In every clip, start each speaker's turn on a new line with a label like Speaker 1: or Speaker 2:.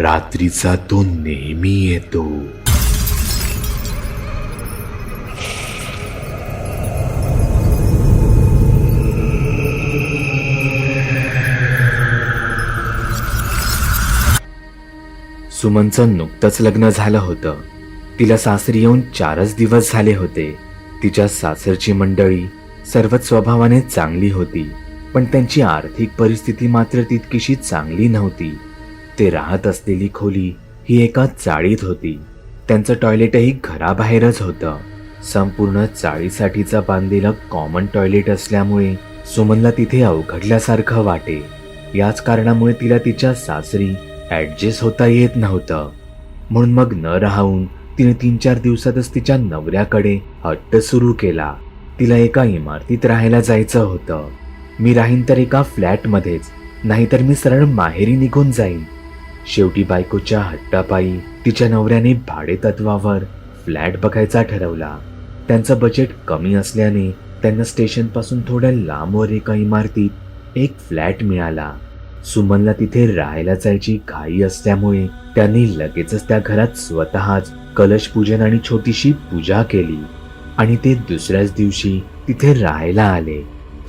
Speaker 1: रात्रीचा तो नेहमी येतो. सुमनचं नुकतंच लग्न झालं होतं. तिला सासरी येऊन चारच दिवस झाले होते. तिच्या सासरची मंडळी सर्वच स्वभावाने चांगली होती पण त्यांची आर्थिक परिस्थिती मात्र तितकीशी चांगली नव्हती. ते राहत असलेली खोली ही एका चाळीत होती. त्यांचं टॉयलेटही घराबाहेरच होतं. संपूर्ण चाळीसाठीचं बांधलेलं कॉमन टॉयलेट असल्यामुळे सुमनला तिथे अवघडल्यासारखं वाटे. याच कारणामुळे तिला तिच्या सासरी ॲडजस्ट होता येत नव्हतं. म्हणून मग न राहून तिने तीन चार दिवसातच तिच्या नवऱ्याकडे हट्ट सुरू केला. तिला एका इमारतीत राहायला जायचं होतं. मी राहीन तर एका फ्लॅटमध्येच नाहीतर मी सरळ माहेरी निघून जाईन. शेवटी बायकोच्या हट्टापायी तिच्या नवऱ्याने भाडे तत्वावर फ्लॅट बघायचा ठरवला. त्यांचं बजेट कमी असल्याने त्यांना स्टेशनपासून थोड्या लांबवर एका इमारतीत एक फ्लॅट मिळाला. सुमनला तिथे राहायला जायची घाई असल्यामुळे त्यांनी लगेचच त्या घरात स्वतःच कलश पूजन आणि छोटीशी पूजा केली आणि ते दुसऱ्याच दिवशी तिथे राहायला आले.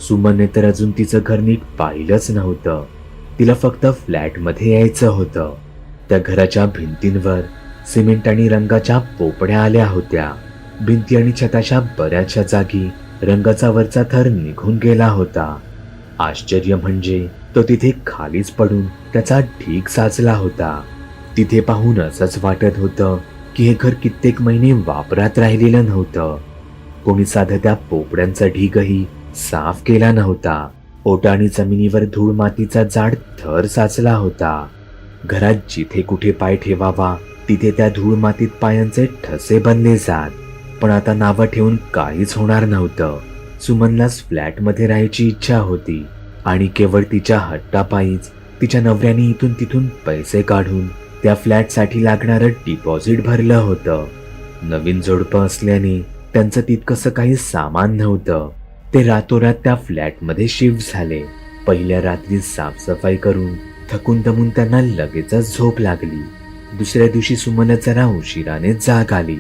Speaker 1: सुमनने तर अजून तिचं घर नीट पाहिलंच नव्हतं. तिला फक्त फ्लॅटमध्ये यायचं होतं. त्या घराच्या भिंतींवर सिमेंट आणि रंगाच्या पोपड्या आल्या होत्या. भिंती आणि छताच्या बऱ्याचशा जागी रंगाचा वरचा थर निघून गेला होता. आश्चर्य म्हणजे तो तिथे खालीच पडून त्याचा ढीग साचला होता. तिथे पाहून असंच वाटत होतं की हे घर कित्येक महिने वापरात राहिलेलं नव्हतं. कोणी साधं त्या पोपड्यांचा ढीगही साफ केला नव्हता. ओटा जमिनीवर धूळ मातीचा जाड थर साचला होता. घरात जिथे कुठे पाय ठेवावा तिथे त्या धूळ मातीत पायांचे ठसे बनले जात. पण आता नावं ठेवून काहीच होणार नव्हतं. सुमनलाच फ्लॅटमध्ये राहायची इच्छा होती. आणि केवळ तिच्या हट्टापायीच तिच्या नवऱ्याने इथून तिथून पैसे काढून त्या फ्लॅटसाठी लागणारं डिपॉझिट भरलं होतं. नवीन जोडपं असल्याने त्यांचं तितकंसं काही सामान नव्हतं. ते रातोरात त्या फ्लॅटमध्ये शिफ्ट झाले. पहिल्या रात्री साफसफाई करून थकून दमून त्यांना लगेचच झोप लागली. दुसऱ्या दिवशी सुमनला जरा उशिराने जाग आली.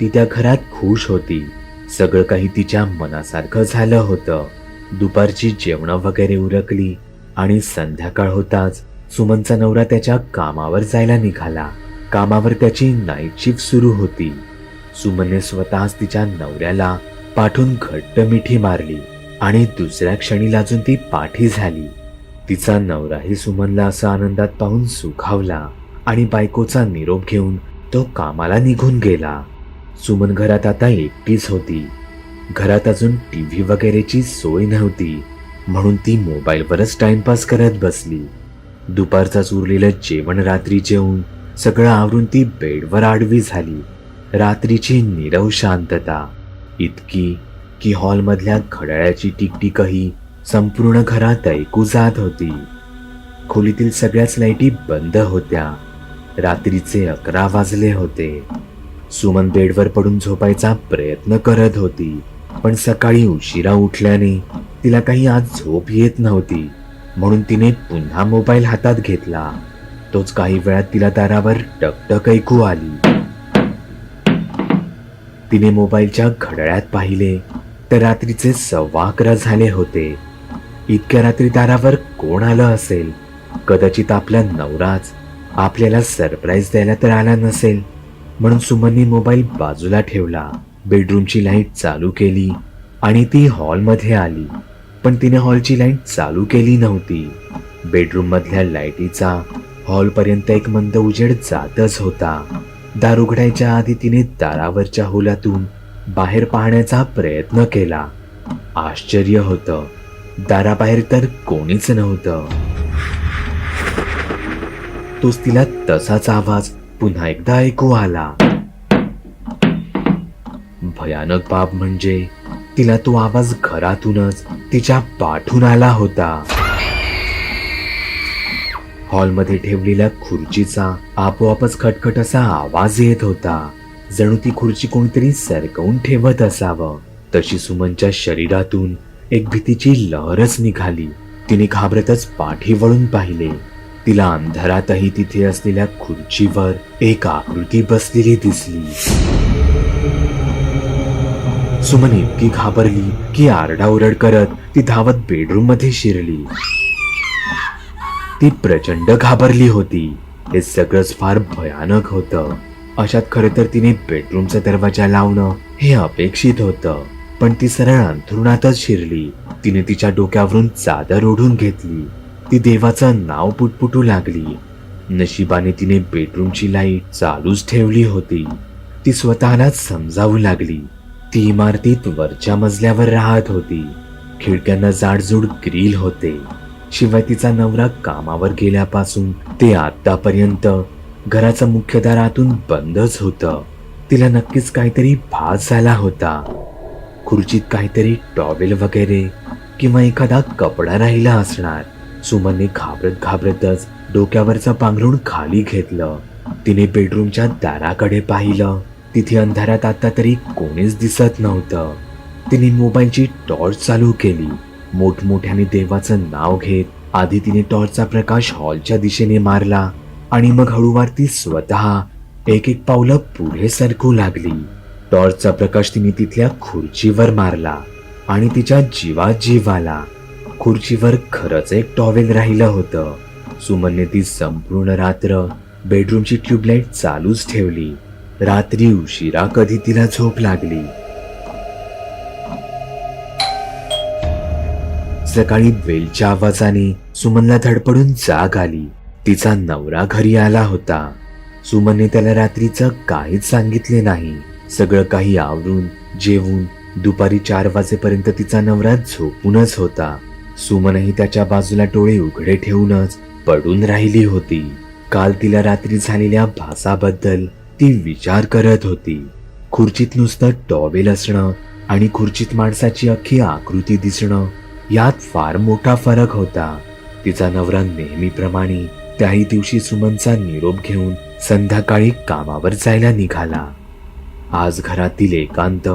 Speaker 1: ती त्या घरात खुश होती. सगळं काही तिच्या मनासारखं झालं होतं. दुपारची जेवणं वगैरे उरकली आणि संध्याकाळ होताच सुमनचा नवरा त्याच्या कामावर जायला निघाला. कामावर त्याची नाईट शिफ्ट सुरू होती. सुमनने स्वतःच तिच्या नवऱ्याला पाठून घट्ट मिठी मारली आणि दुसऱ्या क्षणी लाजून ती पाठी झाली. तिचा नवराही सुमनला असा आनंदात पाहून सुखावला आणि बायकोचा निरोप घेऊन तो कामाला निघून गेला. सुमन घरात आता एकटीच होती. घरात अजून टी व्ही वगैरेची सोय नव्हती म्हणून ती मोबाईलवरच टाइमपास करत बसली. दुपारचाच उरलेलं जेवण रात्री जेवून सगळं आवरून ती बेडवर आडवी झाली. रात्रीची निरव शांतता. इतकी की हॉलमधल्या घड्याळाची टिकटिकही संपूर्ण घरात ऐकू जात होती. खोलीतील सगळ्याच लाईटी बंद होत्या. रात्रीचे अकरा वाजले होते. सुमन बेडवर पडून झोपायचा प्रयत्न करत होती पण सकाळी उशिरा उठल्याने तिला काही आज झोप येत नव्हती म्हणून तिने पुन्हा मोबाईल हातात घेतला. तोच काही वेळात तिला दारावर टकटक ऐकू आली. तिने मोबाईलच्या घड्याळ्यात पाहिले. तर रात्रीचे सव्वा अकरा झाले होते. इतक्या रात्री दारावर कोण आलं असेल? कदाचित आपला नवराच. आपल्याला सरप्राईज द्यायला तर आला नसेल. म्हणून सुमनने मोबाईल बाजूला ठेवला. बेडरूमची लाइट चालू केली आणि ती हॉलमध्ये आली. पण तिने हॉलची लाइट चालू केली नव्हती. बेडरूम मधल्या लाईटीचा हॉलपर्यंत एक मंद उजेड जातच होता. दार उघडायच्या आधी तिने दारावरच्या होलातून बाहेर पाहण्याचा प्रयत्न केला. आश्चर्य होतं. दाराबाहेर तर कोणीच नव्हतं. तोच तिला तसाच आवाज पुन्हा एकदा ऐकू आला. भयानक बाब म्हणजे तिला तो आवाज घरातूनच तिच्या पाठून आला होता. हॉलमध्ये ठेवलेल्या खुर्चीचा आपोआपच खटखट असा आवाज येत होता. जणू ती खुर्ची कोणीतरी सरकवून ठेवत असावं. तशी सुमनच्या शरीरातून एक भीतीची लहरच निघाली. तिने घाबरतच पाठी वळून पाहिले. तिला अंधारातही तिथे असलेल्या खुर्चीवर एक आकृती बसलेली दिसली. सुमन इतकी घाबरली की आरडाओरड करत ती धावत बेडरूममध्ये शिरली. ती प्रचंड घाबरली होती. हे सगळंच फार भयानक होतं. अशात खरं तर तिने बेडरूमचा दरवाजा लावणं हे अपेक्षित होतं. पण ती सरळ अंथरुणातच शिरली. तिने तिच्या डोक्यावरून चादर ओढून घेतली. ती देवाचं नाव पुटपुटू लागली. नशिबाने तिने बेडरूमची लाइट चालूच ठेवली होती. ती स्वतःलाच समजावू लागली. ती इमारतीत वरच्या मजल्यावर राहत होती. खिडक्यांना जाडजूड ग्रिल होते. शिवाय तिचा नवरा कामावर गेल्यापासून ते आतापर्यंत घराचं मुख्य दार आतून बंदच होतं. तिला नक्कीच काहीतरी भास झाला होता. खुर्चीत काहीतरी टॉवेल वगैरे किंवा एखादा कपडा राहिला असणार. सुमनने घाबरत घाबरतच डोक्यावरचं पांघरून खाली घेतलं. तिने बेडरूमच्या दाराकडे पाहिलं. तिथे अंधारात आता तरी कोणीच दिसत नव्हतं. तिने मोबाईलची टॉर्च चालू केली. मोठमोठ्याने देवाचं नाव घेत आधी तिने टॉर्चचा प्रकाश हॉलच्या दिशेने मारला आणि मग हळूवार ती स्वतः एक एक पावलं पुढे सरकू लागली. टॉर्चचा प्रकाश तिने तिथल्या खुर्चीवर मारला आणि तिच्या जीवा जीवाला खुर्चीवर खरंच एक टॉवेल राहिलं होतं. सुमनने ती संपूर्ण रात्र बेडरूमची ट्यूबलाईट चालूच ठेवली. रात्री उशिरा कधी तिला झोप लागली. सकाळी बेलच्या आवाजाने सुमनला धडपडून जाग आली. तिचा नवरा घरी आला होता. सुमनने त्याला रात्रीचं काहीच सांगितले नाही. सगळं काही आवरून जेवून दुपारी चार वाजेपर्यंत तिचा नवरा झोपूनच होता. सुमनही त्याच्या बाजूला डोळे उघडे ठेवूनच पडून राहिली होती. काल तिला रात्री झालेल्या भासाबद्दल ती विचार करत होती. खुर्चीत नुसतं टॉवेल असणं आणि खुर्चीत माणसाची अख्खी आकृती दिसणं यात फार मोठा फरक होता. तिचा नवरा नेहमीप्रमाणे त्याही दिवशी सुमनचा निरोप घेऊन संध्याकाळी कामावर जायला निघाला. आज घरातील एकांत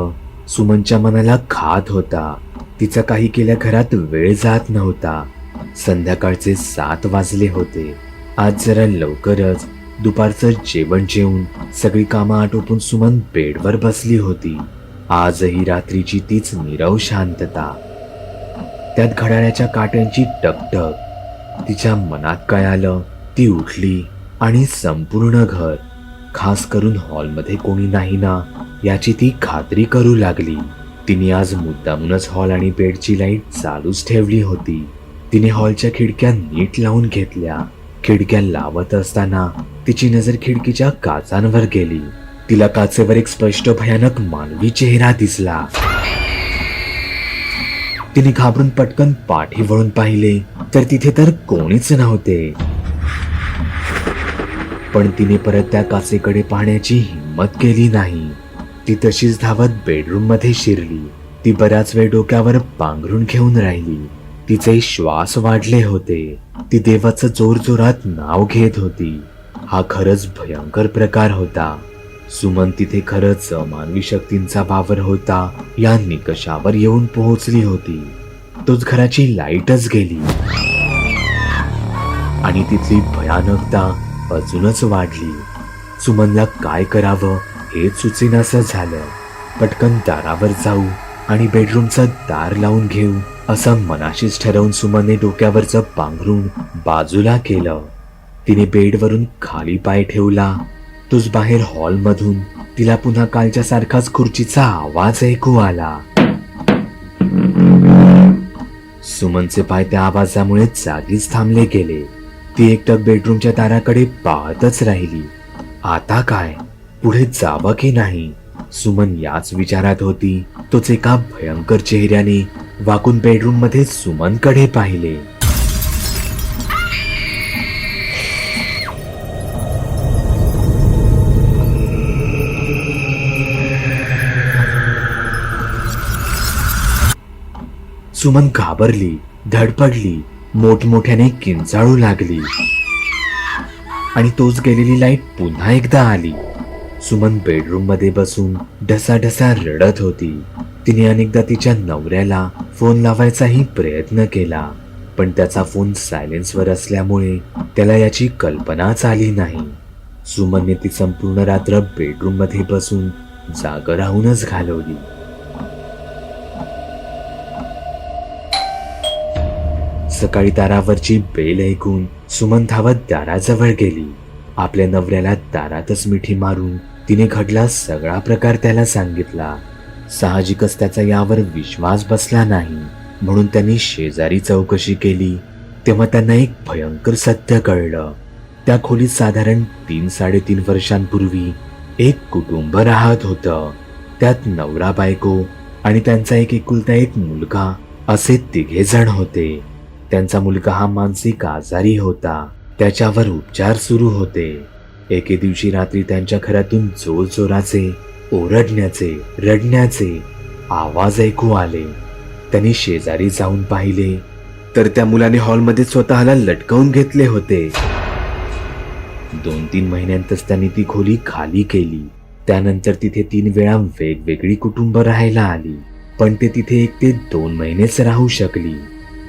Speaker 1: सुमनच्या मनाला खात होता. तिचा काही केल्या घरात वेळ जात नव्हता. संध्याकाळचे सात वाजले होते. आज जरा लवकरच दुपारचं जेवण जेवून सगळी कामं आटोपून सुमन बेडवर बसली होती. आजही रात्रीची तीच नीरव शांतता. त्यात घड्याळ्याच्या काट्यांची टकटक. तिच्या मनात काय आलं ती उठली आणि संपूर्ण घर खास करून हॉलमध्ये कोणी नाही ना याची ती खात्री करू लागली. तिने आज मुद्दामूनच हॉल आणि बेडची लाइट चालूच ठेवली होती. तिने हॉलच्या खिडक्या नीट लावून घेतल्या. खिडक्या लावत असताना तिची नजर खिडकीच्या काचांवर गेली. तिला काचेवर एक स्पष्ट भयानक मानवी चेहरा दिसला. तिने घाबरून पटकन पाठी वळून पाहिले तर तिथे तर कोणीच नव्हते. पण तिने परत त्या काचेकडे पाहण्याची हिंमत केली नाही. ती तशीच धावत बेडरूममध्ये शिरली. ती बराच वेळ डोक्यावर पांघरून घेऊन राहिली. तिचे श्वास वाढले होते. ती देवाचं जोर जोरात नाव घेत होती. हा खरंच भयंकर प्रकार होता. सुमन तिथे खरंच मानवी शक्तींचा वावर होता. या निकषावर येऊन पोहोचली होती? तोच घराची लाईटच गेली. आणि तिथली भयानकता अजूनच वाढली. सुमनला काय करावं हे सुचेनासं झालं. पटकन दारावर जाऊ आणि बेडरूमचं दार लावून घेऊ असं मनाशीच ठरवून सुमनने डोक्यावरचं पांघरून बाजूला केलं. तिने बेडवरून खाली पाय ठेवला. तोच बाहेर हॉलमधून. तिला पुन्हा कालच्या सारखाच खुर्चीचा आवाज ऐकू आला. सुमनचे पाय त्या आवाजामुळे जागीच थांबले गेले. ती एकटक बेडरूमच्या दाराकडे पाहतच राहिली. आता काय? पुढे जावं की नाही? सुमन याच विचारात होती. तोच एका भयंकर चेहऱ्याने वाकून बेडरूममध्ये सुमनकडे पाहिले. सुमन घाबरली धडपडली मोठमोठ्याने किंचाळू लागली. आणि तोच गेलेली लाइट पुन्हा एकदा आली. सुमन बेडरूममध्ये बसून ढसाढसा रडत होती. तिने अनेकदा तिच्या नवऱ्याला फोन लावायचाही प्रयत्न केला पण त्याचा फोन सायलेन्सवर असल्यामुळे त्याला याची कल्पनाच आली नाही. सुमनने ती संपूर्ण रात्र बेडरूममध्ये बसून जाग राहूनच घालवली. सकाळी दारावरची बेल ऐकून सुमन धावत दाराजवळ गेली. आपल्या नवऱ्याला दारातच मिठी मारून तिने घडला सगळा प्रकार त्याला सांगितला. साहजिकच त्याचा यावर विश्वास बसला नाही. म्हणून त्यांनी शेजारी चौकशी केली. तेव्हा त्यांना एक भयंकर सत्य कळलं. त्या खोलीत साधारण तीन साडेतीन वर्षांपूर्वी एक कुटुंब राहत होतं. त्यात नवरा बायको आणि त्यांचा एक एकुलता एक मुलगा असे तिघे जण होते. त्यांचा मुलगा हा मानसिक आजारी होता. त्याच्यावर उपचार सुरू होते. एके दिवशी रात्री त्यांच्या घरातून जोर जोराचे ओरडण्याचे रडण्याचे आवाज ऐकू आले. त्यांनी शेजारी जाऊन पाहिले. तर त्या मुलाने हॉलमध्ये स्वतःला लटकवून घेतले होते. दोन तीन महिन्यांतच त्यांनी ती खोली खाली केली. त्यानंतर तिथे तीन वेळा वेगवेगळी कुटुंब राहायला आली. पण ते तिथे एक ते दोन महिनेच राहू शकली.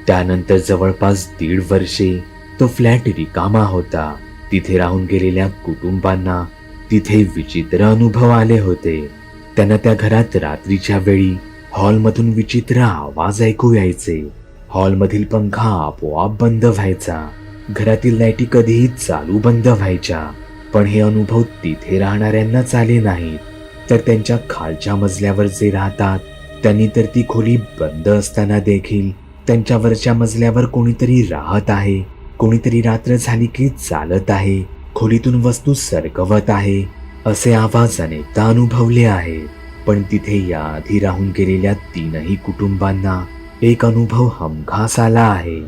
Speaker 1: त्यानंतर जवळपास दीड वर्षे तो फ्लॅट रिकामा होता. तिथे राहून गेलेल्या कुटुंबांना तिथे विचित्र अनुभव आले होते. त्यांना त्या घरात रात्रीच्या वेळी हॉलमधून विचित्र आवाज ऐकू यायचे. हॉलमधील पंखा आपोआप बंद व्हायचा. घरातील लाईटी कधीही चालू बंद व्हायच्या. पण हे अनुभव तिथे राहणाऱ्यांनाच आले नाहीत. तर त्यांच्या खालच्या मजल्यावर जे राहतात त्यांनी तर ती खोली बंद असताना देखील त्यांच्यावरच्या मजल्यावर कोणीतरी राहत आहे. कोणीतरी रात्र झाली की चालत आहे. खोलीतून वस्तू सरकवत आहे. असे आवाज अनेकदा अनुभवले आहे. पण तिथे याआधी राहून गेलेल्या तीनही कुटुंबांना एक अनुभव हमखास आला आहे.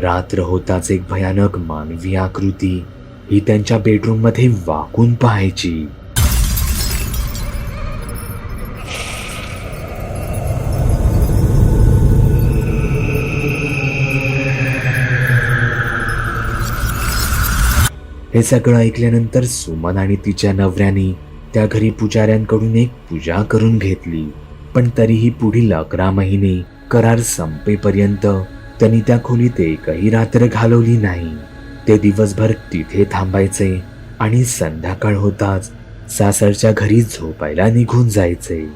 Speaker 1: रात्र होताच एक भयानक मानवी आकृती ही त्यांच्या बेडरूममध्ये वाकून पाहायची. हे सगळं ऐकल्यानंतर सुमन आणि तिच्या नवऱ्याने त्या घरी पुजाऱ्यांकडून एक पूजा करून घेतली. पण तरीही पुढील अकरा महिने करार संपेपर्यंत त्यांनी त्या खोलीत एकही रात्र घालवली नाही. ते दिवसभर तिथे थांबायचे आणि संध्याकाळ होताच सासरच्या घरी झोपायला निघून जायचे.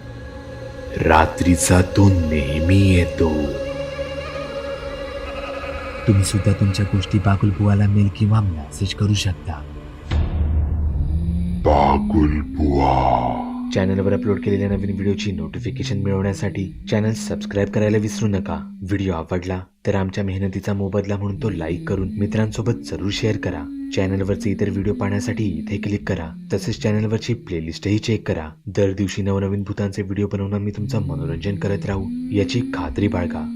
Speaker 1: रात्रीचा तो नेहमी येतो. तुम्ही सुद्धा तुमच्या गोष्टी बाकुल बुवाला मेल किंवा मेसेज करू शकता.
Speaker 2: बागुल बुवा
Speaker 1: चॅनलवर अपलोड केलेल्या नवीन व्हिडिओची नोटिफिकेशन मिळवण्यासाठी चॅनल सबस्क्राईब करायला विसरू नका. व्हिडिओ आवडला तर आमच्या मेहनतीचा मोबदला म्हणून तो लाईक करून मित्रांसोबत जरूर शेअर करा. चॅनलवरचे इतर व्हिडिओ पाहण्यासाठी इथे क्लिक करा. तसेच चॅनलवरची प्लेलिस्टही चेक करा. दर दिवशी नवनवीन भूतांचे व्हिडिओ बनवून मी तुमचं मनोरंजन करत राहू याची खात्री बाळगा.